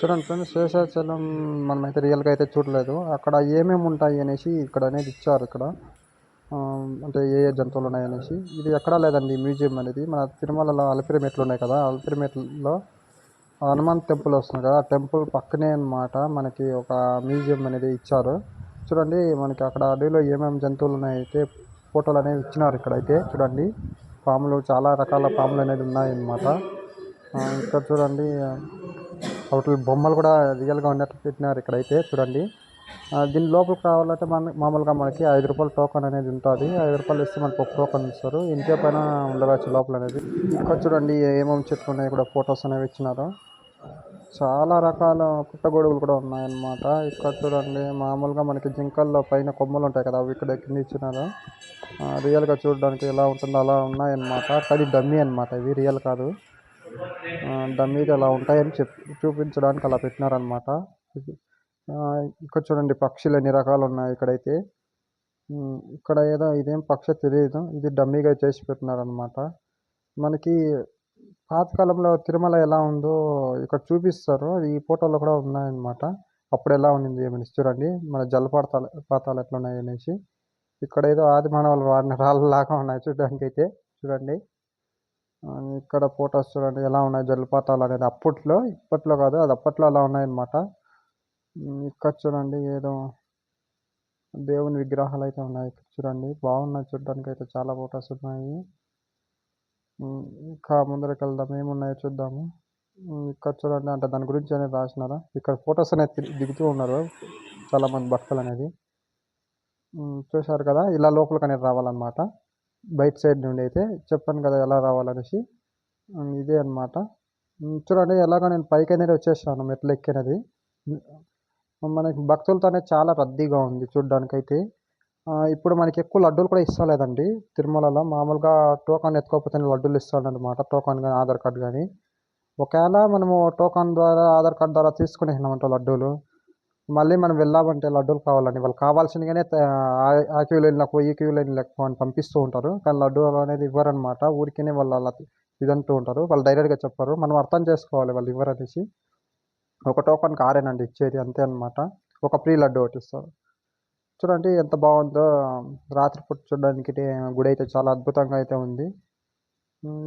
చూడండి ఫ్రెండ్స్ శేషాచలం మనమైతే రియల్గా అయితే చూడలేదు. అక్కడ ఏమేమి ఉంటాయి అనేసి ఇక్కడ అనేది ఇచ్చారు ఇక్కడ. ఆ, అంటే ఏ ఏ జంతువులు ఉన్నాయి అనేసి. ఇది ఎక్కడా లేదండి మ్యూజియం అనేది. మన తిరుమలలో అలిపిరిమెట్లు ఉన్నాయి కదా అలిపిరి హనుమాన్ టెంపుల్ వస్తుంది కదా ఆ టెంపుల్ పక్కనే అన్నమాట మనకి ఒక మ్యూజియం అనేది ఇచ్చారు. చూడండి మనకి అక్కడ అడవిలో ఏమేమి జంతువులు ఉన్నాయి అయితే ఫోటోలు అనేవి ఇచ్చినారు ఇక్కడైతే చూడండి పాములు చాలా రకాల పాములు అనేది ఉన్నాయి అన్నమాట. ఆ, ఇక్కడ చూడండి వాటి బొమ్మలు కూడా రియల్గా ఉన్నట్టు పెట్టినారు ఇక్కడైతే చూడండి. దీని లోపలికి రావాలంటే మన మామూలుగా మనకి ఐదు రూపాయల టోకన్ అనేది ఉంటుంది. ఐదు రూపాయలు ఇస్తే మనకు ఒక టోకన్ ఇస్తారు. ఇంకే పైన ఉండవచ్చు లోపల అనేది. ఇక్కడ చూడండి ఏమేమి చెట్లు ఉన్నాయి కూడా ఫొటోస్ అనేవి ఇచ్చినారు. చాలా రకాల పుట్టగొడుగులు కూడా ఉన్నాయన్నమాట. ఇక్కడ చూడండి మామూలుగా మనకి జింకల్లో పైన కొమ్మలు ఉంటాయి కదా అవి ఇక్కడ కింద ఇచ్చినారు. రియల్గా చూడడానికి ఎలా ఉంటుందో అలా ఉన్నాయన్నమాట. అది డమ్మీ అన్నమాట ఇవి రియల్ కాదు. దాని మీద అలా ఉంటాయని చెప్ చూపించడానికి అలా పెట్టినారనమాట ఇక్కడ చూడండి పక్షులు ఎన్ని రకాలు ఉన్నాయి ఇక్కడైతే. ఇక్కడ ఏదో ఇదేం పక్షి తెలియదు ఇది డమ్మీగా చేసి పెట్టినారనమాట మనకి పాతకాలంలో తిరుమల ఎలా ఉందో ఇక్కడ చూపిస్తారు. ఈ ఫోటోలో కూడా ఉన్నాయన్నమాట. అప్పుడు ఎలా ఉండింది ఏమని చూడండి. మన జలపాతాలు పాతాలు ఎట్లా ఉన్నాయి అనేసి. ఇక్కడ ఏదో ఆది మానవులు వాడిన రాళ్ళలాగా ఉన్నాయి చూడడానికి అయితే చూడండి. ఇక్కడ ఫొటోస్ చూడండి ఎలా ఉన్నాయి జలపాతాలు అనేది అప్పట్లో ఇప్పట్లో కాదు అది అప్పట్లో అలా ఉన్నాయన్నమాట. ఇక్కడ చూడండి ఏదో దేవుని విగ్రహాలు అయితే ఉన్నాయి. ఇక్కడ చూడండి బాగున్నాయి చూడడానికి అయితే చాలా ఫొటోస్ ఉన్నాయి. ఇంకా ముందరికి వెళ్దాం ఏమున్నాయో చూద్దాము. ఇక్కడ చూడండి అంటే దాని గురించి అనేది రాసినారా? ఇక్కడ ఫొటోస్ అనేది దిగుతూ ఉన్నారు చాలామంది భక్తులు అనేది. చూశారు కదా ఇలా లోపలికి అనేది రావాలన్నమాట. బయట సైడ్ నుండి అయితే చెప్పాను కదా ఎలా రావాలనేసి. ఇదే అన్నమాట. చూడండి ఎలాగో నేను పైకి అనేది వచ్చేసాను మెట్లు ఎక్కినది. మనకి భక్తులతోనే చాలా రద్దీగా ఉంది చూడ్డానికైతే. ఇప్పుడు మనకి ఎక్కువ లడ్డూలు కూడా ఇస్తలేదండి తిరుమలలో. మామూలుగా టోకన్ ఎత్తుకోకపోతే లడ్డూలు ఇస్తాడనమాట టోకన్ కానీ ఆధార్ కార్డు కానీ ఒకవేళ మనము టోకన్ ద్వారా ఆధార్ కార్డు ద్వారా తీసుకునేసినామంటే లడ్డూలు? మళ్ళీ మనం వెళ్ళామంటే లడ్డూలు కావాలండి. వాళ్ళు కావాల్సినగానే ఆ- ఆ క్యూ లైన్లకు ఈ క్యూ లైన్లకు అని పంపిస్తూ ఉంటారు. కానీ లడ్డూలు అనేది ఇవ్వరనమాట. ఊరికేనే వాళ్ళు అలా ఇదంటూ ఉంటారు. వాళ్ళు డైరెక్ట్గా చెప్పరు. మనం అర్థం చేసుకోవాలి వాళ్ళు ఇవ్వరనేసి. ఒక టోకన్ కారేనండి ఇచ్చేది అంతే అనమాట ఒక ఫ్రీ లడ్డు ఒకటి ఇస్తారు. చూడండి ఎంత బాగుందో. రాత్రిపూట చూడడానికి గుడి అయితే చాలా అద్భుతంగా అయితే ఉంది.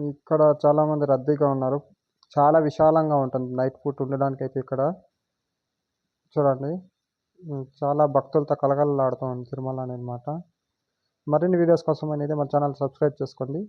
ఇక్కడ చాలామంది రద్దీగా ఉన్నారు. చాలా విశాలంగా ఉంటుంది. నైట్ పూట ఉండడానికి అయితే ఇక్కడ. చూడండి. చాలా భక్తులతో కలగలలాడుతూ ఉంది తిరుమల అనమాట మరిన్ని వీడియోస్ కోసం అనేది మన ఛానల్ సబ్స్క్రైబ్ చేసుకోండి.